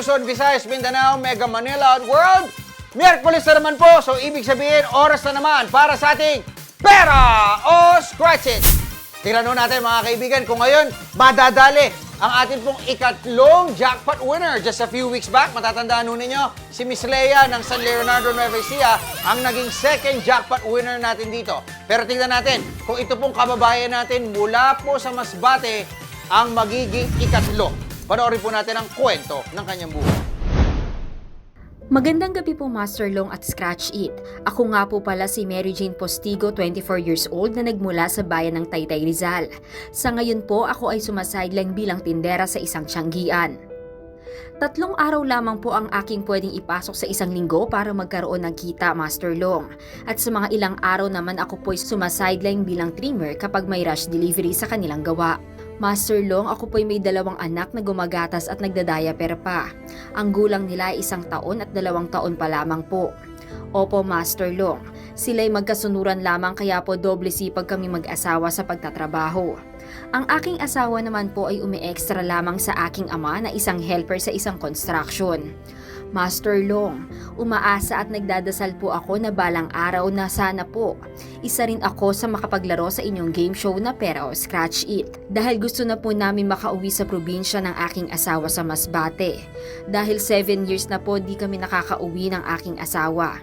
Luzon, Visayas, Mindanao, Mega Manila at World. Miyerkules na naman po, so ibig sabihin, oras na naman para sa ating Pera o Scratch It! Tingnan nun natin mga kaibigan kung ngayon madadali ang ating pong ikatlong jackpot winner. Just a few weeks back, matatandaan nun ninyo, si Miss Leia ng San Leonardo Nueva Ecija ang naging second jackpot winner natin dito. Pero tingnan natin kung ito pong kababayan natin mula po sa Masbate ang magiging ikatlo. Panoorin po natin ang kwento ng kanyang buhay. Magandang gabi po Master Long at Scratch It. Ako nga po pala si Mary Jane Postigo, 24 years old na nagmula sa bayan ng Taytay Rizal. Sa ngayon po ako ay sumasideline bilang tindera sa isang tiyanggian. Tatlong araw lamang po ang aking pwedeng ipasok sa isang linggo para magkaroon ng kita, Master Long. At sa mga ilang araw naman ako po'y sumasideline bilang trimmer kapag may rush delivery sa kanilang gawa. Master Long, ako po'y may dalawang anak na gumagatas at nagdadayaper pa. Ang gulang nila ay isang taon at dalawang taon pa lamang po. Opo, Master Long. Sila'y magkasunuran lamang kaya po doble sipag kami mag-asawa sa pagtatrabaho. Ang aking asawa naman po ay umi-extra lamang sa aking ama na isang helper sa isang construction. Master Long, umaasa at nagdadasal po ako na balang araw na sana po. Isa rin ako sa makapaglaro sa inyong game show na Pera o Scratch It. Dahil gusto na po namin makauwi sa probinsya ng aking asawa sa Masbate. Dahil 7 years na po di kami nakakauwi ng aking asawa.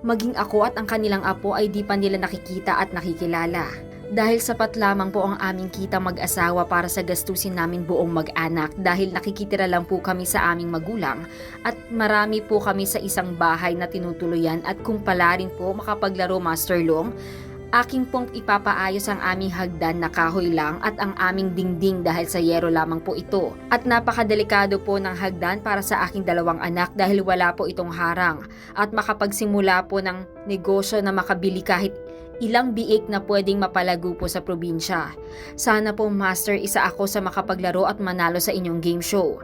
Maging ako at ang kanilang apo ay di pa nila nakikita at nakikilala. Dahil sapat lamang po ang aming kita mag-asawa para sa gastusin namin buong mag-anak. Dahil nakikitira lang po kami sa aming magulang. At marami po kami sa isang bahay na tinutuluyan at kung pala rin po makapaglaro Master Long, aking pong ipapaayos ang aming hagdan na kahoy lang at ang aming dingding dahil sa yero lamang po ito. At napakadelikado po ng hagdan para sa aking dalawang anak dahil wala po itong harang at makapagsimula po ng negosyo na makabili kahit ilang biik na pwedeng mapalago po sa probinsya. Sana po Master isa ako sa makapaglaro at manalo sa inyong game show.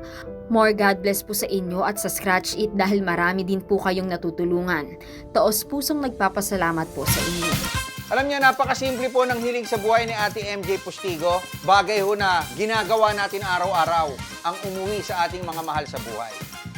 More God bless po sa inyo at sa Scratch It dahil marami din po kayong natutulungan. Taos pusong nagpapasalamat po sa inyo. Alam niyo, napakasimple po ng hiling sa buhay ni Ate MJ Postigo. Bagay ho na ginagawa natin araw-araw ang umuwi sa ating mga mahal sa buhay.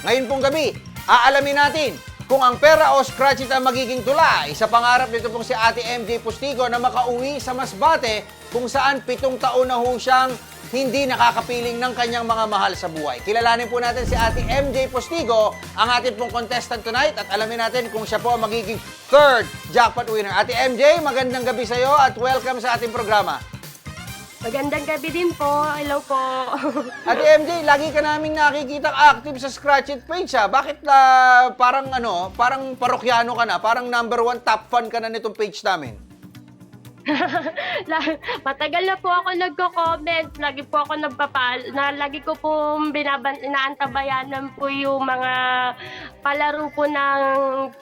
Ngayon pong gabi, aalamin natin kung ang pera o scratch it ang magiging tulay sa pangarap nito pong si Ate MJ Postigo na makauwi sa Masbate kung saan pitong taon na ho siyang hindi nakakapiling ng kanyang mga mahal sa buhay. Kilalanin po natin si Ate MJ Postigo, ang ating pong contestant tonight at alamin natin kung siya po ang magiging third jackpot winner. Ate MJ, magandang gabi sa iyo at welcome sa ating programa. Magandang gabi din po. Hello po. Ate MJ, lagi ka naming nakikita active sa Scratch It page ha. Bakit na parang ano, parang parokyano ka na, parang number one top fan ka na nitong page namin? La- Matagal na po ako nagko-comment. Lagi po ako nagpapal na lagi ko po binaban inaantabayanan po yung mga palaro po ng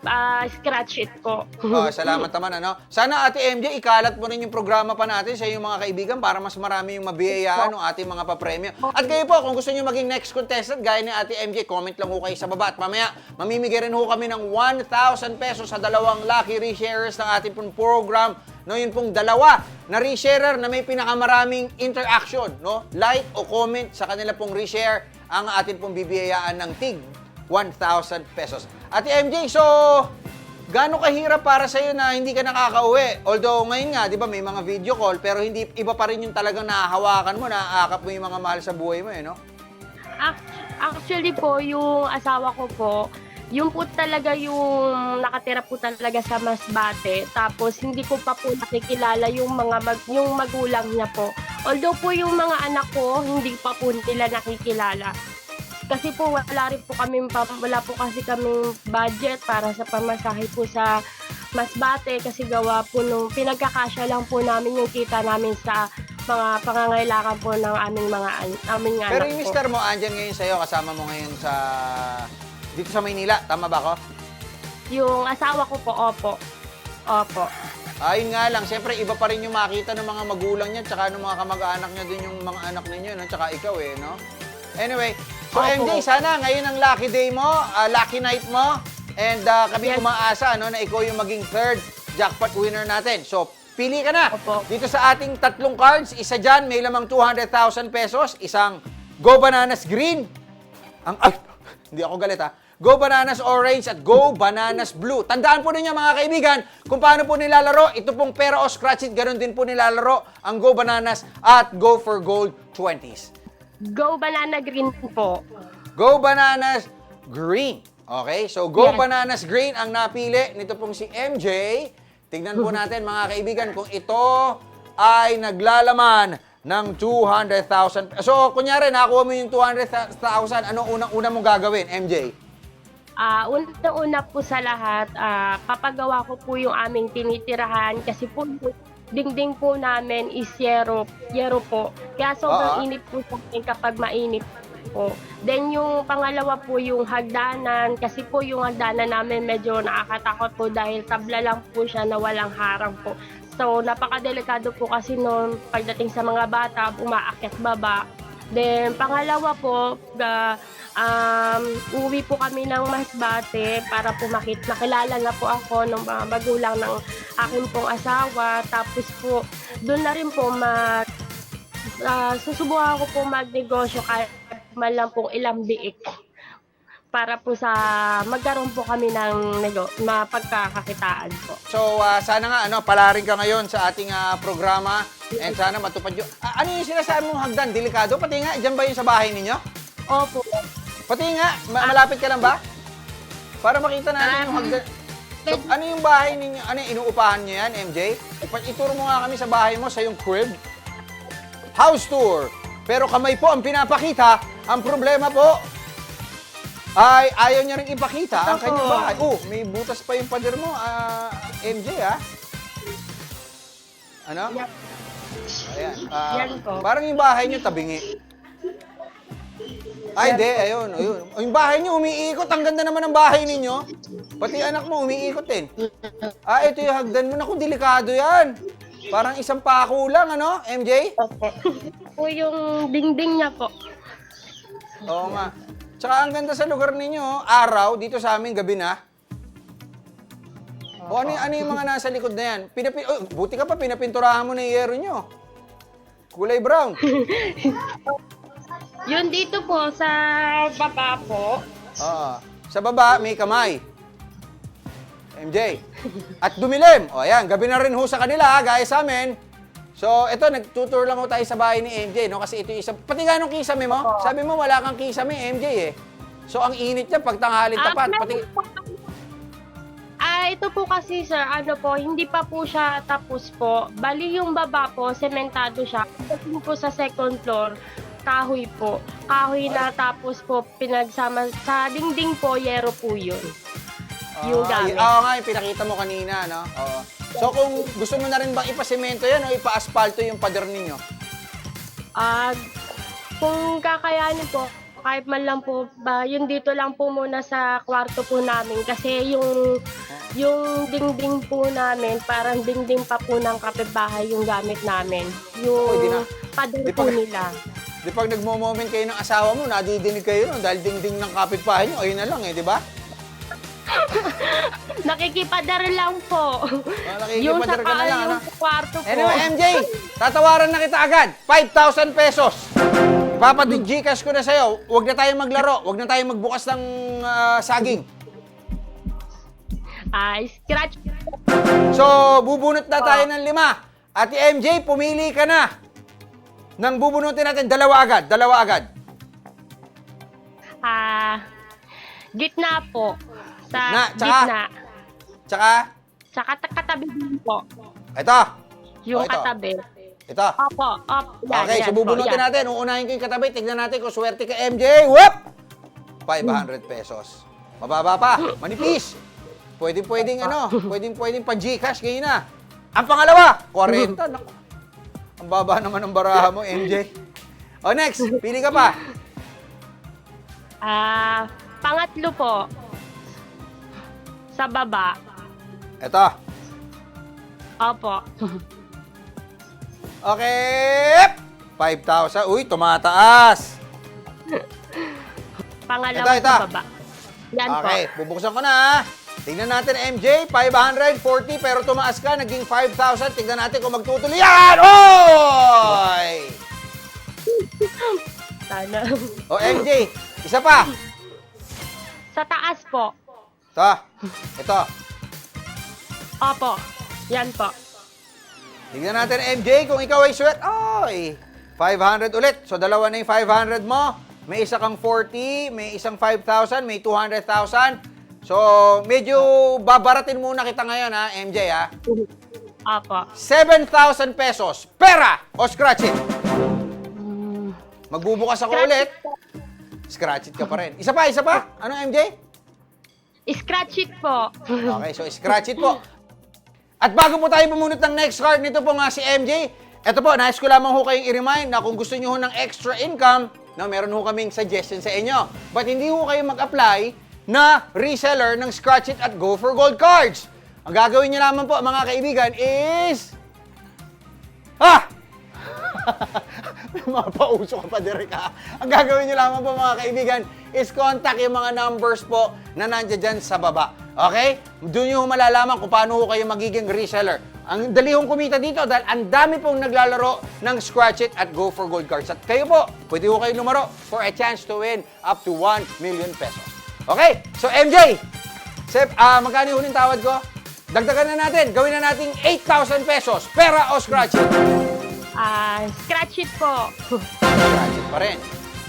ah, scratch it po. Oh, salamat naman ano. Sana Ate MJ ikalat mo rin yung programa pa natin sa iyong mga kaibigan para mas marami yung mabiyayaan ng ating mga papremyo. At kayo po, kung gusto niyo maging next contestant gaya ni Ate MJ, comment lang ho kayo sa baba at mamaya mamimigay rin ho kami ng 1,000 pesos sa dalawang lucky resharers ng ating pong program. No, yun pong dalawa na resharer na may pinakamaraming interaction, no? Like o comment sa kanila pong reshare ang ating pong bibiyayaan ng TIG 1,000 pesos. Ate MJ, so Gaano kahirap para sa'yo na hindi ka nakakauwi? Although ngayon nga, di ba, may mga video call, pero hindi iba pa rin yung talagang nahahawakan mo, naaakap mo yung mga mahal sa buhay mo, eh, no? Ac- Actually po, yung asawa ko po, yung po talaga yung nakatira po talaga sa Masbate. Tapos hindi ko pa po nakikilala yung mga mag- yung magulang niya po. Although po yung mga anak ko, hindi pa po nila nakikilala. Kasi po wala rin po kami wala po kasi kaming budget para sa pamasahe po sa Masbate kasi gawa po nung pinagkakasya lang po namin yung kita namin sa mga pangangailangan po ng aming mga aming anak Pero yung po. mister mo, andyan ngayon sa'yo, kasama mo ngayon sa... Dito sa Maynila, tama ba ako? Yung asawa ko po, opo. Opo. Ayun nga lang, siyempre iba pa rin yung makita ng mga magulang niya, tsaka ng mga kamag-anak niya din yung mga anak ninyo, no? tsaka ikaw eh, no? Anyway, so Opo. MJ, sana ngayon ang lucky day mo, ah, lucky night mo, and ah, kami Yes. umaasa no, na ikaw yung maging third jackpot winner natin. So, pili ka na. Opo. Dito sa ating tatlong cards, isa dyan, may lamang 200,000 pesos, isang Go Bananas Green, ang, ay, Hindi ako galit ha. Go Bananas Orange at Go Bananas Blue. Tandaan po ninyo mga kaibigan kung paano po nilalaro. Ito pong pera o scratch it, ganun din po nilalaro ang Go Bananas at Go for Gold 20s. Go Banana Green po. Go Bananas Green. Okay? So, Go Yes. Bananas Green ang napili nito pong si MJ. Tignan po natin mga kaibigan kung ito ay naglalaman ng 200,000. So, kunyari, nakuha mo yung 200,000. Ano unang-una mong gagawin, MJ? Ah, una-una po sa lahat, ah, papagawa ko po yung aming tinitirahan kasi po dingding po namin is yero, yero po. Kaya sobrang Oo. init po sa kapag mainit po. Then yung pangalawa po yung hagdanan kasi po yung hagdanan namin medyo nakakatakot po dahil tabla lang po siya na walang harang po. So napakadelikado po kasi noon pagdating sa mga bata, umaakyat baba. Then pangalawa po, ga, um, uwi po kami ng Masbate para po makit nakilala na po ako ng mga magulang ng aking pong asawa. Tapos po, doon na rin po mag, ah, susubukan ko po magnegosyo kahit man lang pong ilang biik para po sa magkaroon po kami ng nego, mapagkakakitaan po. So, ah, sana nga, ano, palarin ka ngayon sa ating ah, programa and sana matupad yun. Ah, ano yung sinasabi mong hagdan? Delikado? Pati nga, dyan ba yung sa bahay ninyo? Opo. Pati nga, ma- malapit ka lang ba? Para makita natin yung hagdan. So, ano yung bahay ninyo? Ano yung inuupahan niyo yan, MJ? Ipa- Ituro mo nga kami sa bahay mo, sa yung crib. House tour. Pero kamay po ang pinapakita. Ang problema po, ay ayaw niya rin ipakita ang kanyang bahay. Oh, may butas pa yung pader mo, ah, MJ, ah. Ano? Yep. Ayan. ah, Yan po. Parang yung bahay niyo tabingi. Ay, di. Ayun, ayun. Yung bahay niyo umiikot. Ang ganda naman ng bahay ninyo. Pati anak mo umiikot din. Ah, ito yung hagdan mo. Naku, delikado yan. Parang isang pako lang, ano, MJ? Opo. po yung dingding niya po. Oo nga. Tsaka ang ganda sa lugar ninyo, araw, dito sa amin, gabi na. O ano, ano yung mga nasa likod na yan? Pinapi oh, buti ka pa, pinapinturahan mo na yung yero nyo. Kulay brown. Yun dito po sa baba po. Oo. Sa baba, may kamay. MJ. At dumilim. O, ayan. Gabi na rin ho sa kanila, gaya sa amin. So, ito, nagtutour lang ho tayo sa bahay ni MJ, no? Kasi ito yung isa. Pati nga nung kisame mo, sabi mo wala kang kisame, MJ, eh. So, ang init niya pag tanghalin tapat. meron Pati, po. Ah, ito po kasi sir, ano po, hindi pa po siya tapos po. Bali yung baba po, sementado siya. Pagdating po sa second floor, kahoy po. Kahoy na tapos po pinagsama sa dingding po, yero po yun. yung Ah, gamit. Oo nga, yung pinakita mo kanina, no? Oo. So, kung gusto mo na rin bang ipasemento yan o ipa-asfalto yung pader ninyo? Ah, kung kakayanin po, kahit man lang po, ba, yun dito lang po muna sa kwarto po namin. Kasi yung, yung dingding po namin, parang dingding pa po ng kapitbahay yung gamit namin. Yung na- pader di po pa- nila. Di pag nagmo-moment kayo ng asawa mo, nadidinig kayo nun dahil ding-ding ng kapitbahay nyo, ayun na lang eh, di ba? Nakikipadar lang po. Ah, yung sa, ka na lang, yung ano? sa kwarto po. Anyway, MJ, tatawaran na kita agad. 5,000 pesos. Ipapag-Gcash ko na sa'yo. Huwag na tayong maglaro. Huwag na tayong magbukas ng ah, saging. Ah, scratch. So, bubunot na tayo ng lima. Ate MJ, pumili ka na. Nang bubunutin natin, dalawa agad. Dalawa agad. Ah, gitna po. Sa Gitna, tsaka? gitna. Tsaka, Sa kat- katabi din po. ito. Yung Oh, ito. katabi. Ito. Opo, opo. Yan, Okay, yan so po, bubunutin yan. natin. Uunahin ko yung katabi. Tignan natin kung swerte ka, MJ. Whoop! 500 pesos. Mababa pa. Manipis. Pwede pwedeng ano, pwedeng pwedeng pa Gcash ngayon na. Ang pangalawa, 40. Naku. Ang baba naman ng baraha mo, MJ. O next, pili ka pa. Ah, pangatlo po. Sa baba. Ito. Opo. Okay. 5,000. Uy, tumataas. Pangalawa Ito, ito. sa baba. Yan Okay, bubuksan ko na. Tingnan natin, MJ, 540, pero tumaas ka, naging 5,000. Tingnan natin kung magtutuloy yan. Oy! po. Sana. O, MJ, isa pa. Sa taas po. Ito. Ito. Opo. Yan po. Tignan natin, MJ, kung ikaw ay sweat. Ay, 500 ulit. So, dalawa na yung 500 mo. May isa kang 40, may isang 5,000, may 200,000. So, medyo babaratin muna kita ngayon, ha, MJ, ha. Opo. 7,000 pesos. Pera o scratch it? Magbubukas ako ulit. Scratch it ka pa rin. Isa pa, isa pa. Ano, MJ? Scratch it po. Okay, so scratch it po. At bago po tayo bumunot ng next card, nito po nga si MJ. Ito po, nais ko lamang ho kayong i-remind na kung gusto nyo ho ng extra income, na meron ho kaming suggestion sa inyo. But hindi ho kayo mag-apply na reseller ng Scratch It at Go for Gold cards. Ang gagawin nyo naman po, mga kaibigan, is... Ah! Mapauso ka pa, Derek, ha? Ang gagawin nyo lamang po, mga kaibigan, is contact yung mga numbers po na nandiyan dyan sa baba. Okay? Doon nyo malalaman kung paano kayo magiging reseller. Ang dali hong kumita dito dahil ang dami pong naglalaro ng Scratch It at Go for Gold cards. At kayo po, pwede ho kayo lumaro for a chance to win up to 1 million pesos. Okay? So, MJ, Sep, ah, magkano yung huling tawad ko? Dagdagan na natin. Gawin na natin 8,000 pesos. Pera o Scratch It? Ah, scratch it po. Scratch It pa rin.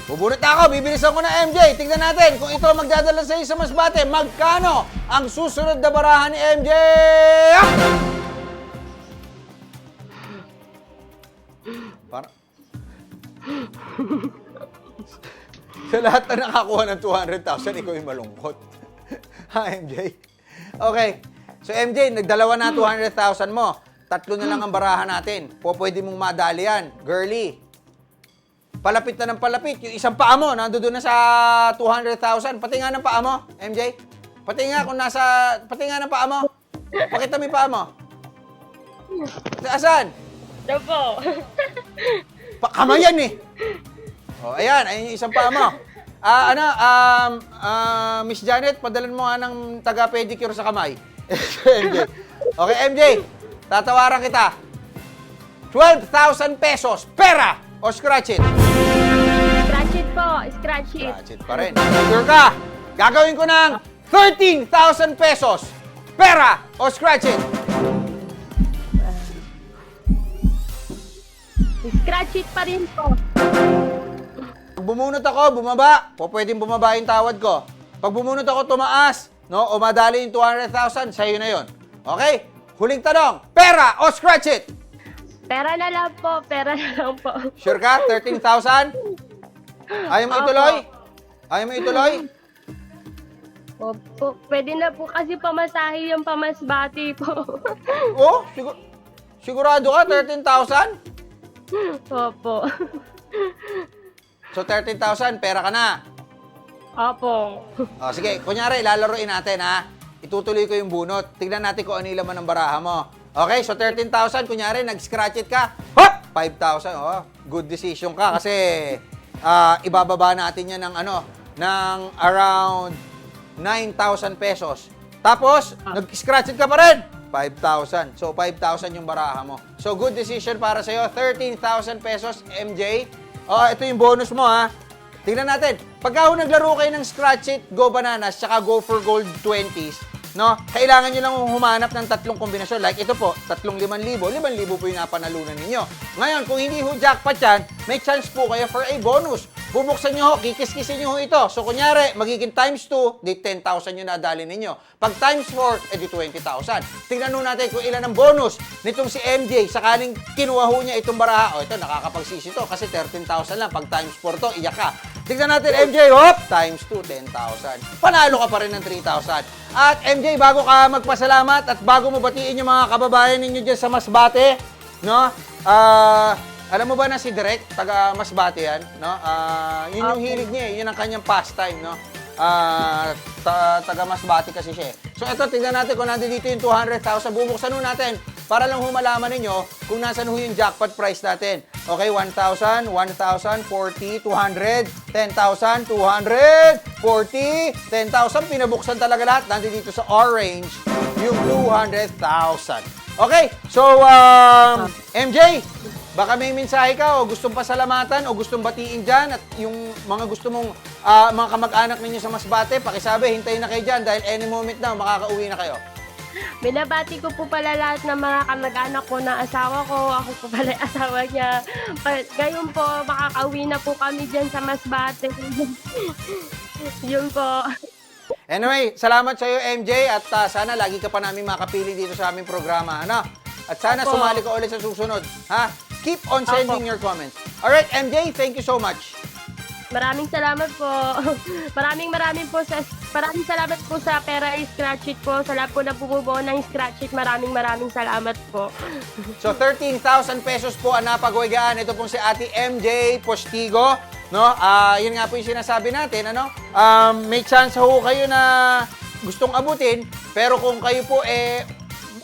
Bubunot ako, bibilisan ko na MJ. Tignan natin kung ito magdadala sa sa masbate, magkano ang susunod na barahan ni MJ? Ah! Para... sa lahat na nakakuha ng 200,000, ikaw yung malungkot. ha, MJ? Okay. So, MJ, nagdalawa na 200,000 mo. Tatlo na lang ang barahan natin. Po, pwede mong madali yan. Girly, palapit na ng palapit. Yung isang paa mo, nandoon na sa 200,000. Pati nga ng paa mo, MJ. Pati nga kung nasa, pati nga ng paa mo. Pakita mo yung paa mo. Saan? Ito po. Pa kamayan eh. Oh, ayan, ayun yung isang paa mo. Ah, ano, um, ah, Miss Janet, padalan mo nga ng taga-pedicure sa kamay. MJ. Okay, MJ, tatawaran kita. 12,000 pesos, pera o scratch it? Scratch it po. Scratch it. Scratch it pa rin. Sure ka? Gagawin ko ng 13,000 pesos, pera o scratch it? Scratch it pa rin po. Pag bumunot ako, bumaba, po pwedeng bumaba yung tawad ko. Pag bumunot ako, tumaas, no, o madali yung 200,000, sa'yo na yon. Okay? Huling tanong, pera o scratch it? Pera na lang po. Pera na lang po. Sure ka? 13,000? Ayaw mo Opo. ituloy? Ayaw mo ituloy? Opo. Pwede na po kasi pamasahe yung pamasbati po. Oh, sigur sigurado ka? 13,000? Opo. So, 13,000, pera ka na. Opo. O, sige, kunyari, lalaroin natin, ha? Itutuloy ko yung bunot. Tignan natin kung ano yung laman ng baraha mo. Okay, so 13,000, kunyari, nag-scratch it ka. Hop! 5,000. Oh, good decision ka kasi ah, ibababa natin yan ng ano, ng around 9,000 pesos. Tapos, nag-scratch it ka pa rin. 5,000. So, 5,000 yung baraha mo. So, good decision para sa'yo. 13,000 pesos, MJ. Oh, ito yung bonus mo, ha? Tingnan natin. Pagka ho naglaro kayo ng Scratch It, Go Bananas, tsaka Go for Gold 20s, no? Kailangan nyo lang humanap ng tatlong kombinasyon. Like ito po, tatlong 5,000. 5,000 po yung napanalunan ninyo. Ngayon, kung hindi ho jackpot yan, may chance po kayo for a bonus. Bubuksan nyo ho, kikis-kisin nyo ho ito. So, kunyari, magiging times 2, di 10,000 yung nadali ninyo. Pag times 4, edi 20,000. Tingnan ho natin kung ilan ang bonus nitong si MJ. Sakaling kinuha ho niya itong baraha. O, ito, nakakapagsisi to kasi 13,000 lang. Pag times 4 to, iyak ka. Tingnan natin, MJ, hop! Times 2, 10,000. Panalo ka pa rin ng 3,000. At MJ, bago ka magpasalamat at bago mo batiin yung mga kababayan ninyo dyan sa Masbate, no? Ah... alam mo ba na si Direk, taga Masbate yan, no? Ah, yun yung Opo. hilig niya, eh. yun ang kanyang pastime, no? Ah, ta- taga Masbate kasi siya. eh. So ito, tingnan natin kung nandito dito yung 200,000. Bubuksan ho natin para lang humalaman ninyo kung nasan ho yung jackpot price natin. Okay, 1,000, 1,000, 40, 200, 10,000, 200, 40, 10,000. Pinabuksan talaga lahat. Nandito dito sa orange yung 200,000. Okay, so um, MJ, baka may mensahe ka o gustong pasalamatan o gustong batiin dyan at yung mga gusto mong ah, mga kamag-anak ninyo sa Masbate, pakisabi, hintayin na kayo dyan dahil any moment na makakauwi na kayo. Binabati ko po pala lahat ng mga kamag-anak ko na asawa ko. Ako po pala yung asawa niya. Ngayon po, makakauwi na po kami dyan sa Masbate. Yun po. Anyway, salamat sa iyo MJ at ah, sana lagi ka pa namin makapili dito sa aming programa, ano? At sana Opo. sumali ka ulit sa susunod, ha? Keep on sending Opo. your comments. All right, MJ, thank you so much. Maraming salamat po. maraming maraming po sa maraming salamat po sa pera scratch it po. Sa lahat po na bumubuo ng scratch it. Maraming maraming salamat po. So 13,000 pesos po ang napagwegaan. Ito pong si Ate MJ Postigo, no? Ah, yun nga po yung sinasabi natin, ano? Um, may chance ho kayo na gustong abutin, pero kung kayo po eh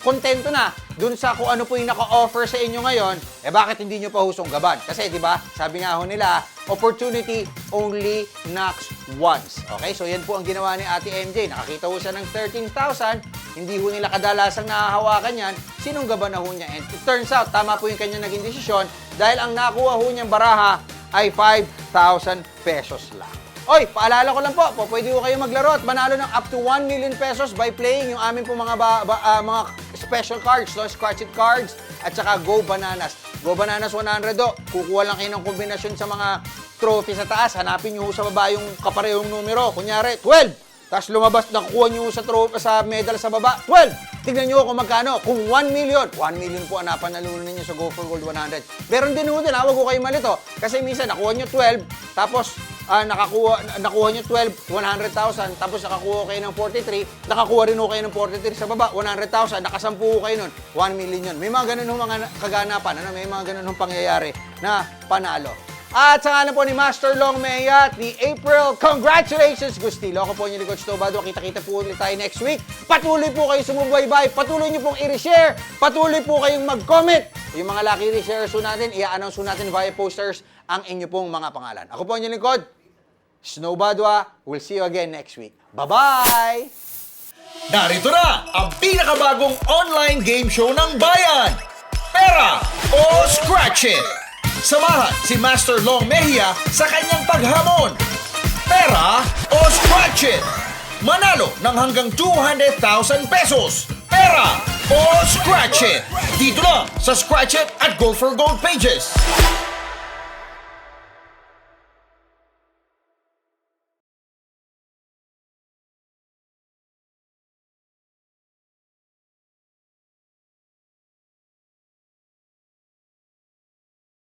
kontento na dun sa kung ano po yung naka-offer sa inyo ngayon, eh bakit hindi nyo pa husong gaban? Kasi 'di ba? Sabi nga ho nila, opportunity only knocks once. Okay? So yan po ang ginawa ni Ate MJ. Nakakita ho siya ng 13,000, hindi ho nila kadalasang nahahawakan yan, sinong gaban na ho niya? And it turns out, tama po yung kanya naging desisyon dahil ang nakuha ho niyang baraha ay 5,000 pesos lang. Oy, paalala ko lang po, po pwede ko kayo maglaro at manalo ng up to 1 million pesos by playing yung amin po mga ba, ba- ah, mga special cards, no? Scratch It cards at saka Go Bananas. Go Bananas 100 do. Kukuha lang kayo ng kombinasyon sa mga trophy sa taas. Hanapin nyo sa baba yung kaparehong numero. Kunyari, 12. Tapos lumabas, nakukuha nyo sa, trophy, sa medal sa baba, 12. Tignan nyo kung magkano. Kung 1 million, 1 million po ang napanalunan ninyo sa Go for Gold 100. Meron din ho din, ha? Huwag ko kayo malito. Kasi minsan, nakuha nyo 12, tapos ah, nakakuha, nakuha nyo 12, 100,000, tapos nakakuha kayo ng 43, nakakuha rin ho kayo ng 43 sa baba, 100,000, nakasampu ho kayo nun, 1 million yun. May mga ganun ho mga kaganapan, ano? may mga ganun ho pangyayari na panalo. At sa ngalan po ni Master Long Mea at ni April, congratulations Gustilo. Ako po yung Coach Tobado. Kita-kita po ulit tayo next week. Patuloy po kayo sumubaybay. Patuloy niyo pong i-share. Patuloy po kayong mag-comment. Yung mga lucky reshares po natin, i-announce natin via posters ang inyo pong mga pangalan. Ako po yung lingkod, Snow Badwa. We'll see you again next week. Bye-bye! Narito na ang pinakabagong online game show ng bayan. Pera o Scratch It! Samahan si Master Long Mejia sa kanyang paghamon. Pera o Scratch It! Manalo ng hanggang 200,000 pesos. Pera o Scratch It! Dito lang sa Scratch It at Go for Gold pages.